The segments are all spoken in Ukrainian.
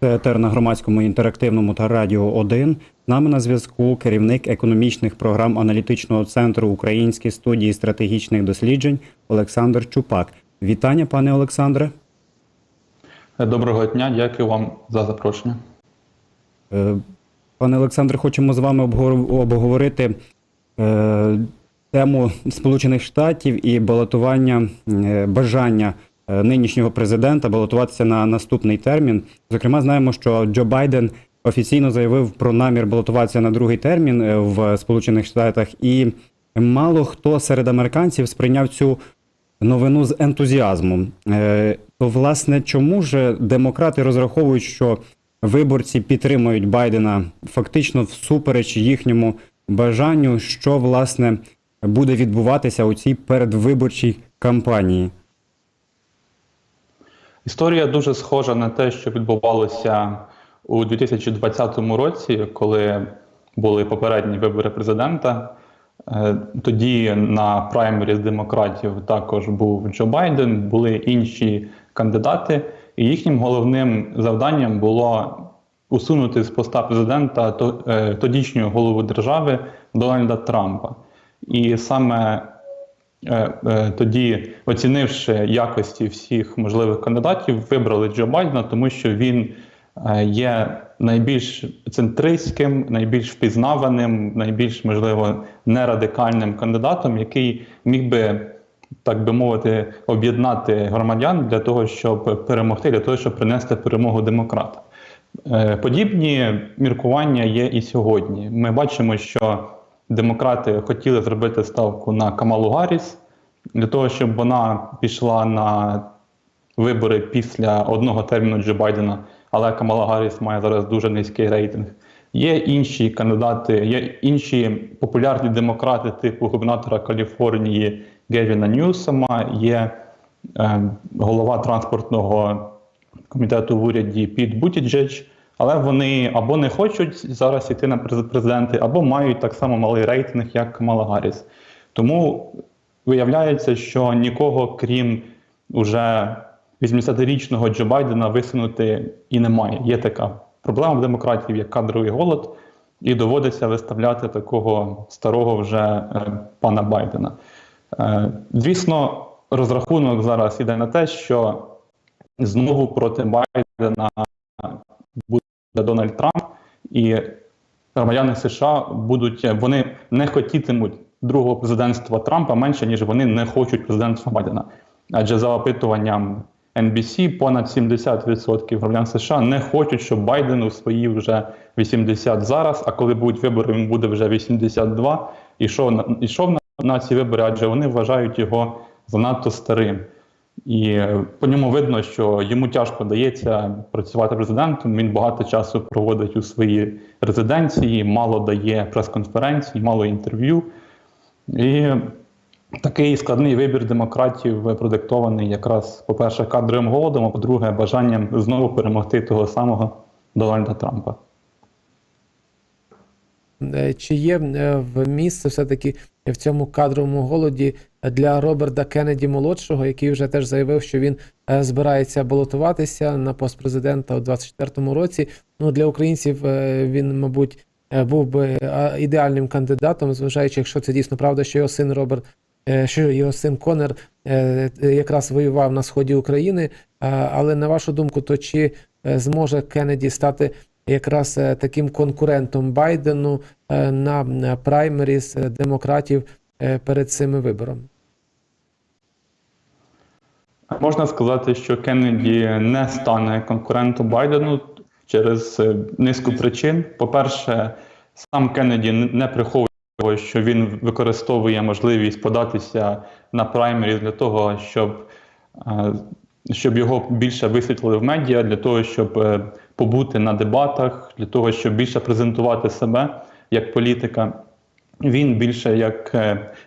Це етер на громадському інтерактивному та радіо 1. З нами на зв'язку керівник економічних програм аналітичного центру Української студії стратегічних досліджень Олександр Чупак. Вітання, пане Олександре. Доброго дня, дякую вам за запрошення. Е, Пане Олександре, хочемо з вами обговорити е, тему Сполучених Штатів і балотування е, бажання нинішнього президента балотуватися на наступний термін. Зокрема, знаємо, що Джо Байден офіційно заявив про намір балотуватися на другий термін е, в Сполучених Штатах, і мало хто серед американців сприйняв цю новину з ентузіазмом. Е, То, власне, чому ж демократи розраховують, що виборці підтримують Байдена фактично всупереч їхньому бажанню, що власне буде відбуватися у цій передвиборчій кампанії? Історія дуже схожа на те, що відбувалося у 2020 році, коли були попередні вибори президента. Е, Тоді на праймері з демократів також був Джо Байден, були інші кандидати, і їхнім головним завданням було усунути з поста президента е, тодішнього голову держави Дональда Трампа. І саме тоді, оцінивши якості всіх можливих кандидатів, вибрали Джо Байдена, тому що він е, є найбільш центристським, найбільш впізнаваним, найбільш можливо нерадикальним кандидатом, який міг би. Так би мовити, об'єднати громадян для того, щоб перемогти, для того, щоб принести перемогу демократам. Е, Подібні міркування є і сьогодні. Ми бачимо, що демократи хотіли зробити ставку на Камалу Гарріс для того, щоб вона пішла на вибори після одного терміну Джо Байдена, але Камала Гарріс має зараз дуже низький рейтинг. Є інші кандидати, є інші популярні демократи, типу губернатора Каліфорнії Гевіна Ньюсома, є е, голова транспортного комітету в уряді Піт Бутіджедж, але вони або не хочуть зараз йти на президенти, або мають так само малий рейтинг, як Камала Гарріс. Тому виявляється, що нікого, крім уже 80-річного Джо Байдена, висунути і немає. Є така проблема в демократів, як кадровий голод, і доводиться виставляти такого старого вже е, пана Байдена. Е, звісно, розрахунок зараз іде на те, що знову проти Байдена Дональд Трамп, і громадяни США будуть вони не хотітимуть другого президентства Трампа менше, ніж вони не хочуть президентства Байдена. Адже за опитуванням NBC понад 70% громадян США не хочуть, щоб Байден у свої вже 80 зараз. А коли будуть вибори, він буде вже 82. Ішов на ішов на ці вибори, адже вони вважають його занадто старим. І по ньому видно, що йому тяжко дається працювати президентом. Він багато часу проводить у своїй резиденції, мало дає прес-конференцій, мало інтерв'ю. І такий складний вибір демократів продиктований якраз, по-перше, кадровим голодом, а по-друге, бажанням знову перемогти того самого Дональда Трампа. Е, Чи є е, в місце все-таки в цьому кадровому голоді для Роберта Кеннеді молодшого, який вже теж заявив, що він е, збирається балотуватися на пост президента у 24-му році. Ну для українців е, він, мабуть, е, був би ідеальним кандидатом, зважаючи, якщо це дійсно правда, що його син Роберт, що його син Конер якраз воював на сході України. Але на вашу думку, то чи зможе Кеннеді стати якраз таким конкурентом Байдену на праймеріс демократів перед цими виборами? Можна сказати, що Кеннеді не стане конкурентом Байдену через е, низку причин. По-перше, сам Кеннеді не приховує, що він використовує можливість податися на праймері для того, щоб, е, щоб його більше висвітлили в медіа, для того, щоб е, побути на дебатах, для того, щоб більше презентувати себе як політика. Він більше як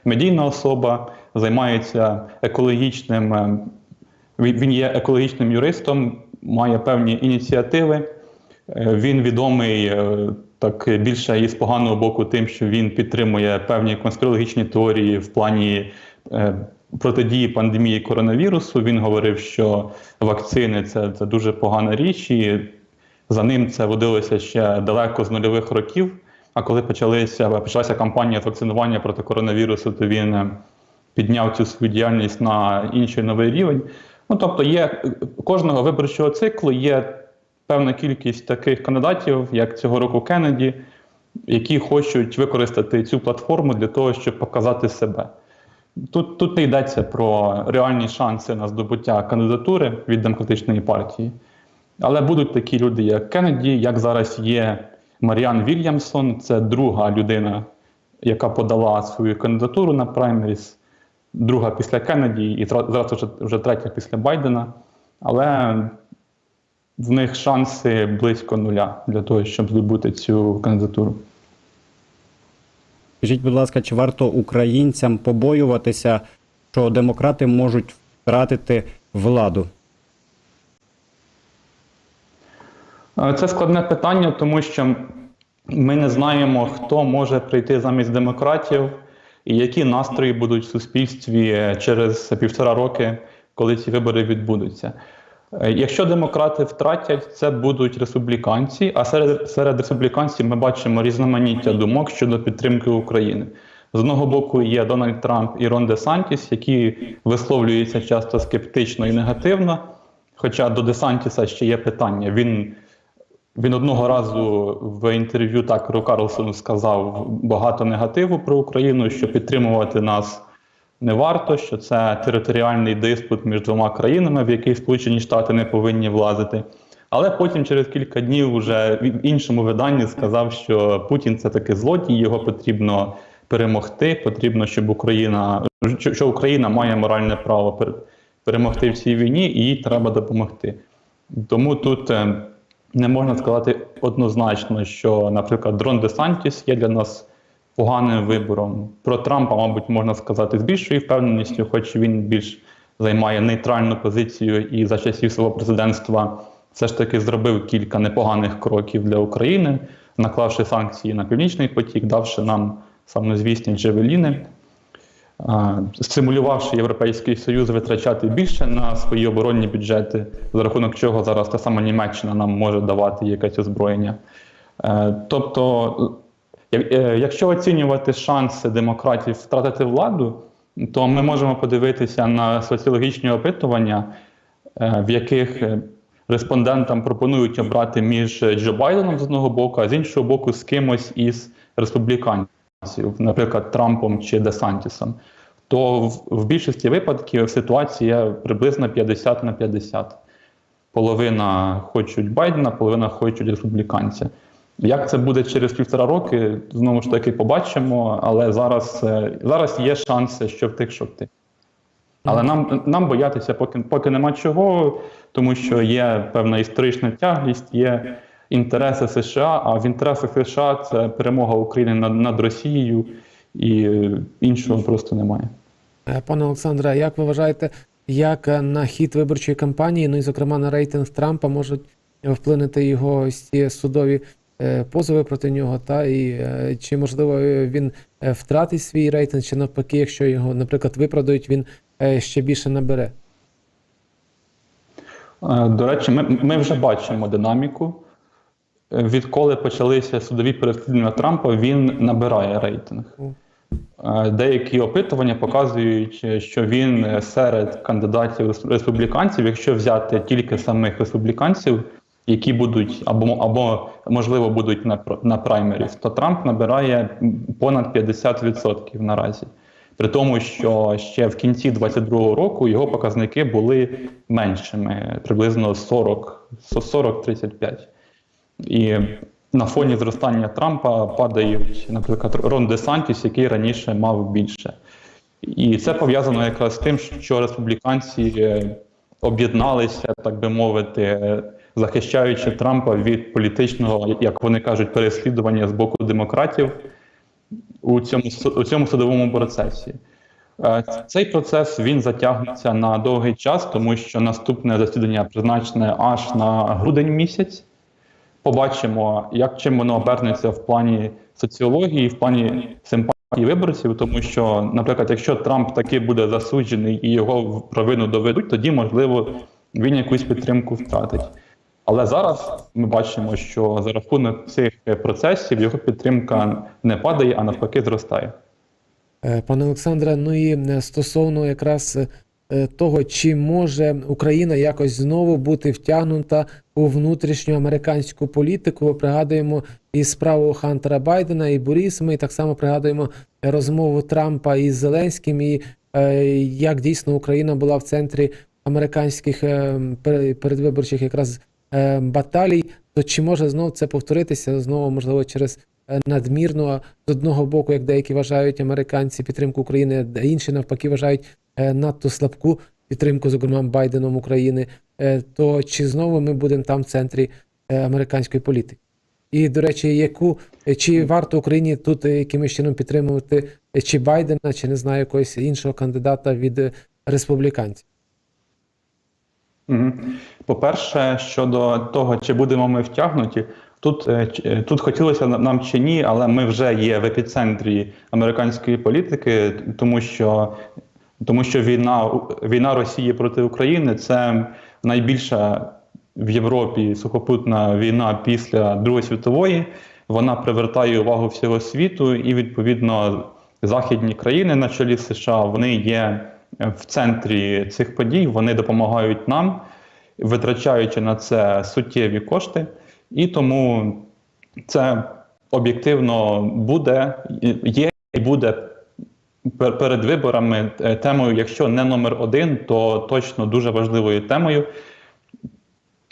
медійна особа займається екологічним. Він є екологічним юристом, має певні ініціативи. Е, Він відомий е, так більше із поганого боку, тим, що він підтримує певні конспірологічні теорії в плані е, протидії пандемії коронавірусу. Він говорив, що вакцини це, це дуже погана річ, і За ним це водилося ще далеко з нульових років. А коли почалися, почалася кампанія з вакцинування проти коронавірусу, то він підняв цю свою діяльність на інший новий рівень. Ну тобто, є кожного виборчого циклу є певна кількість таких кандидатів, як цього року Кеннеді, які хочуть використати цю платформу для того, щоб показати себе. Тут, тут не йдеться про реальні шанси на здобуття кандидатури від демократичної партії. Але будуть такі люди, як Кеннеді, як зараз є Маріан Вільямсон, це друга людина, яка подала свою кандидатуру на праймеріс, друга після Кеннеді і зра- зараз вже, вже третя після Байдена. Але в них шанси близько нуля для того, щоб здобути цю кандидатуру. Скажіть, будь ласка, чи варто українцям побоюватися, що демократи можуть втратити владу? Е, Це складне питання, тому що ми не знаємо, хто може прийти замість демократів і які настрої будуть в суспільстві через півтора роки, коли ці вибори відбудуться. Е, Якщо демократи втратять, це будуть республіканці, а серед, серед республіканців ми бачимо різноманіття думок щодо підтримки України. З одного боку є Дональд Трамп і Рон Де Сантіс, які висловлюються часто скептично і негативно. Хоча до Де Сантіса ще є питання. Він він одного разу в інтерв'ю Такеру Карлсону сказав багато негативу про Україну, що підтримувати нас не варто, що це територіальний диспут між двома країнами, в який Сполучені Штати не повинні влазити. Але потім, через кілька днів, вже в іншому виданні сказав, що Путін це таки злодій, його потрібно перемогти. Потрібно, щоб Україна що- Україна має моральне право пер- перемогти в цій війні, і їй треба допомогти. Тому тут е, не можна сказати однозначно, що, наприклад, дрон Десантіс є для нас поганим вибором. Про Трампа, мабуть, можна сказати з більшою впевненістю, хоч він більш займає нейтральну позицію і за часів свого президентства все ж таки зробив кілька непоганих кроків для України, наклавши санкції на північний потік, давши нам самозвісні джевеліни. Стимулювавши Європейський Союз витрачати більше на свої оборонні бюджети, за рахунок чого зараз та сама Німеччина нам може давати якесь озброєння. Е, Тобто, е, якщо оцінювати шанси демократів втратити владу, то ми можемо подивитися на соціологічні опитування, е, в яких респондентам пропонують обрати між Джо Байденом з одного боку, а з іншого боку, з кимось із республіканців, наприклад, Трампом чи Десантісом, то в, в більшості випадків ситуація приблизно 50 на 50. Половина хочуть Байдена, половина хочуть республіканця. Як це буде через півтора роки, знову ж таки побачимо, але зараз, е, зараз є шанси, що втик, що втик. Але нам, нам боятися поки, поки нема чого, тому що є певна історична тяглість, є інтереси США, а в інтересах США це перемога України над, над Росією, і е, іншого просто немає. Е, Пане Олександре, як ви вважаєте, як е, на хід виборчої кампанії, ну і зокрема на рейтинг Трампа можуть вплинути його ці судові позови проти нього? Та і чи можливо він втратить свій рейтинг, чи навпаки, якщо його, наприклад, виправдають, він ще більше набере? До речі, ми, ми вже бачимо динаміку. Відколи почалися судові переслідування Трампа, він набирає рейтинг. Деякі опитування показують, що він серед кандидатів республіканців, якщо взяти тільки самих республіканців, які будуть або, або можливо будуть на, на праймеріс, то Трамп набирає понад 50% наразі. При тому, що ще в кінці 22-го року його показники були меншими, приблизно 40, 40-35. І на фоні зростання Трампа падають, наприклад, Рон Де Сантіс, який раніше мав більше. І це пов'язано якраз з тим, що республіканці е, об'єдналися, так би мовити, е, захищаючи Трампа від політичного, як вони кажуть, переслідування з боку демократів у цьому у цьому судовому процесі. Е, Цей процес він затягнеться на довгий час, тому що наступне засідання призначене аж на грудень місяць. Побачимо, як чим воно обернеться в плані соціології, в плані симпатії виборців, тому що, наприклад, якщо Трамп таки буде засуджений і його провину доведуть, тоді можливо він якусь підтримку втратить. Але зараз ми бачимо, що за рахунок цих процесів його підтримка не падає, а навпаки зростає. Е, Пане Олександре, ну і е, стосовно якраз е, того, чи може Україна якось знову бути втягнута у внутрішню американську політику. Пригадуємо і справу Хантера Байдена, і Бурісма, і так само пригадуємо розмову Трампа із Зеленським, і е, як дійсно Україна була в центрі американських е, передвиборчих якраз е, баталій. То чи може знов це повторитися знову, можливо, через е, надмірну, а з одного боку, як деякі вважають американці підтримку України, а інші навпаки вважають е, надто слабку підтримку, зокрема Байденом України, е, то чи знову ми будемо там в центрі американської політики? І, до речі, яку чи варто Україні тут якимось чином підтримувати чи Байдена, чи не знаю якогось іншого кандидата від республіканців? По-перше, щодо того, чи будемо ми втягнуті, тут, е, е, тут хотілося нам чи ні, але ми вже є в епіцентрі американської політики, тому що, тому що війна, війна Росії проти України це найбільша в Європі сухопутна війна після Другої світової. Вона привертає увагу всього світу, і відповідно західні країни на чолі США вони є в центрі цих подій. Вони допомагають нам, витрачаючи на це суттєві кошти, і тому це об'єктивно буде, є і буде перед виборами е, темою, якщо не номер один, то точно дуже важливою темою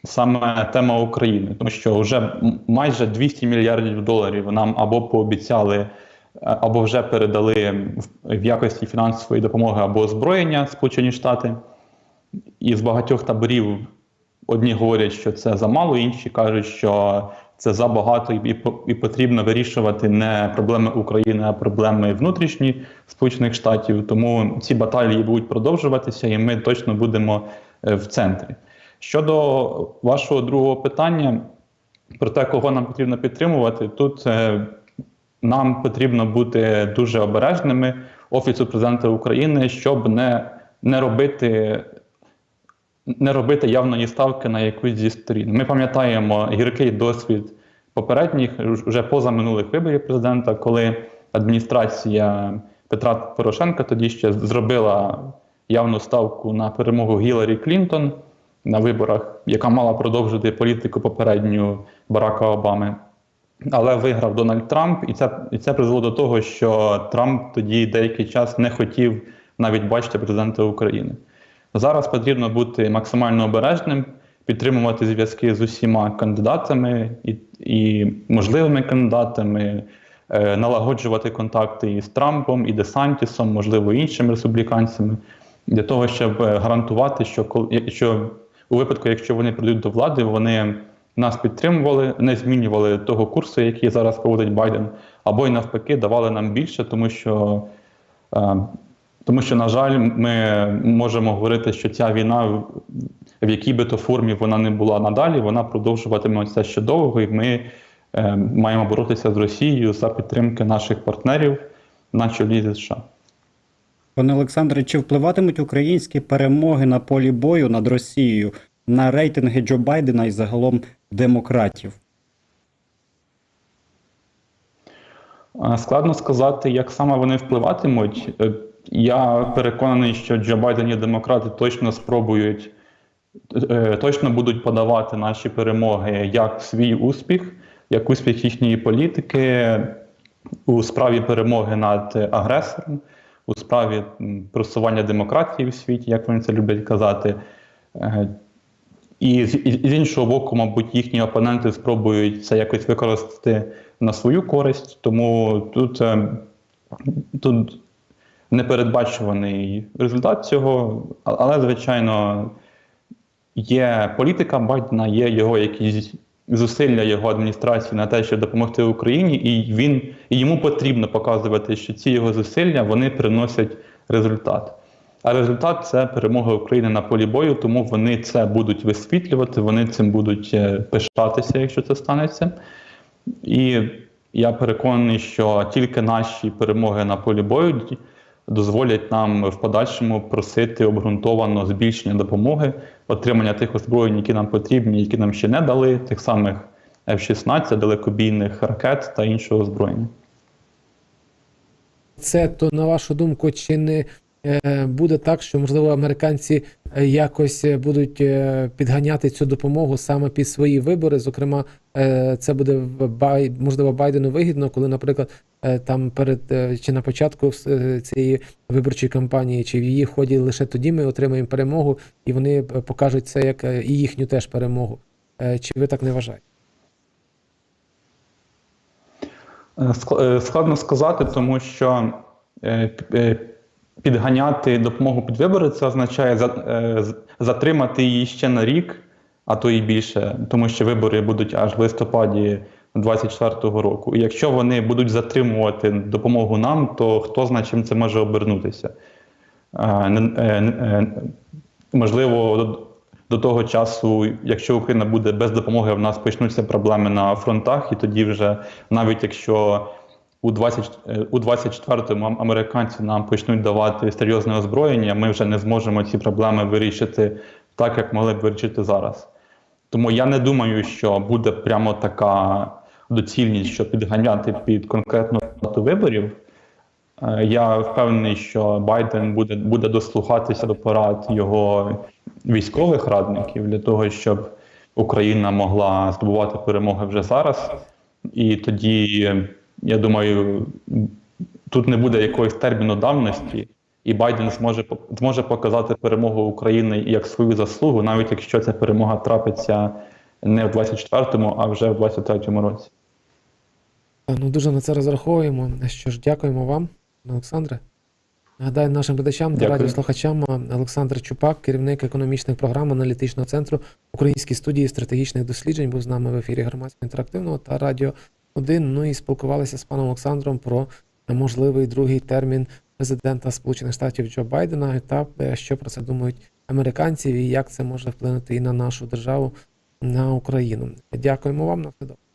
саме тема України, тому що вже майже 200 мільярдів доларів нам або пообіцяли, е, або вже передали в- в якості фінансової допомоги або озброєння Сполучені Штати. І з багатьох таборів одні говорять, що це замало, інші кажуть, що це забагато, і, і потрібно вирішувати не проблеми України, а проблеми внутрішні Сполучених Штатів. Тому ці баталії будуть продовжуватися, і ми точно будемо е, в центрі. Щодо вашого другого питання про те, кого нам потрібно підтримувати, тут е, нам потрібно бути дуже обережними Офісу президента України, щоб не, не робити. Не робити явної ставки на якусь зі сторін. Ми пам'ятаємо гіркий досвід попередніх, вже позаминулих виборів президента, коли адміністрація Петра Порошенка тоді ще зробила явну ставку на перемогу Гіларі Клінтон на виборах, яка мала продовжити політику попередню Барака Обами. Але виграв Дональд Трамп, і це, і це призвело до того, що Трамп тоді деякий час не хотів навіть бачити президента України. Зараз потрібно бути максимально обережним, підтримувати зв'язки з усіма кандидатами і, і можливими кандидатами, е, налагоджувати контакти із Трампом, і Десантісом, можливо, іншими республіканцями, для того, щоб е, гарантувати, що, що у випадку, якщо вони прийдуть до влади, вони нас підтримували, не змінювали того курсу, який зараз проводить Байден, або й навпаки давали нам більше, тому що. е, тому що, на жаль, ми можемо говорити, що ця війна, в- якій би то формі вона не була надалі, вона продовжуватиметься ще довго, і ми е, маємо боротися з Росією за підтримки наших партнерів на чолі зі США. Пане Олександре, чи впливатимуть українські перемоги на полі бою над Росією на рейтинги Джо Байдена і загалом демократів? Е, Складно сказати, як саме вони впливатимуть. Я переконаний, що Джо Байден і демократи точно спробують, е, точно будуть подавати наші перемоги як свій успіх, як успіх їхньої політики у справі перемоги над агресором, у справі просування демократії в світі, як вони це люблять казати. Е, І з, і з іншого боку, мабуть, їхні опоненти спробують це якось використати на свою користь, тому тут, е, тут непередбачуваний результат цього, але, звичайно, є політика Байдена, є його якісь зусилля його адміністрації на те, щоб допомогти Україні, і він і йому потрібно показувати, що ці його зусилля вони приносять результат. А результат це перемога України на полі бою, тому вони це будуть висвітлювати, вони цим будуть е, пишатися, якщо це станеться. І я переконаний, що тільки наші перемоги на полі бою дозволять нам в подальшому просити обґрунтовано збільшення допомоги, отримання тих озброєнь, які нам потрібні, які нам ще не дали, тих самих F-16, далекобійних ракет та іншого озброєння. Це то, на вашу думку, чи не е, буде так, що можливо американці якось е, будуть е, підганяти цю допомогу саме під свої вибори? Зокрема, е, це буде можливо Байдену вигідно, коли, наприклад, е, там перед е, чи на початку е, цієї виборчої кампанії, чи в її ході лише тоді ми отримаємо перемогу, і вони е, покажуть це як е, і їхню теж перемогу. Е, Чи ви так не вважаєте? Е, ск- е, Складно сказати, тому що е, е, підганяти допомогу під вибори це означає е, затримати її ще на рік, а то і більше, тому що вибори будуть аж в листопаді 2024 року. І якщо вони будуть затримувати допомогу нам, то хто знає, чим це може обернутися. Е, е, Можливо, до того часу, якщо Україна буде без допомоги, в нас почнуться проблеми на фронтах, і тоді вже навіть якщо у 20, е, у 24-му американці нам почнуть давати серйозне озброєння, ми вже не зможемо ці проблеми вирішити так, як могли б вирішити зараз. Тому я не думаю, що буде прямо така доцільність, що підганяти під конкретну дату виборів. Е, Я впевнений, що Байден буде, буде дослухатися до порад його військових радників для того, щоб Україна могла здобувати перемоги вже зараз. І тоді, я думаю, тут не буде якогось терміну давності, і Байден зможе зможе показати перемогу України як свою заслугу, навіть якщо ця перемога трапиться не в 24-му, а вже в 23-му році. Ну, дуже на це розраховуємо. Що ж, дякуємо вам, Олександре. Нагадаю нашим глядачам та радіослухачам Олександр Чупак, керівник економічних програм аналітичного центру Української студії стратегічних досліджень, був з нами в ефірі громадського інтерактивного та радіо 1. Ну і спілкувалися з паном Олександром про можливий другий термін президента Сполучених Штатів Джо Байдена та е, що про це думають американці, і як це може вплинути і на нашу державу, на Україну. Дякуємо вам на все добре.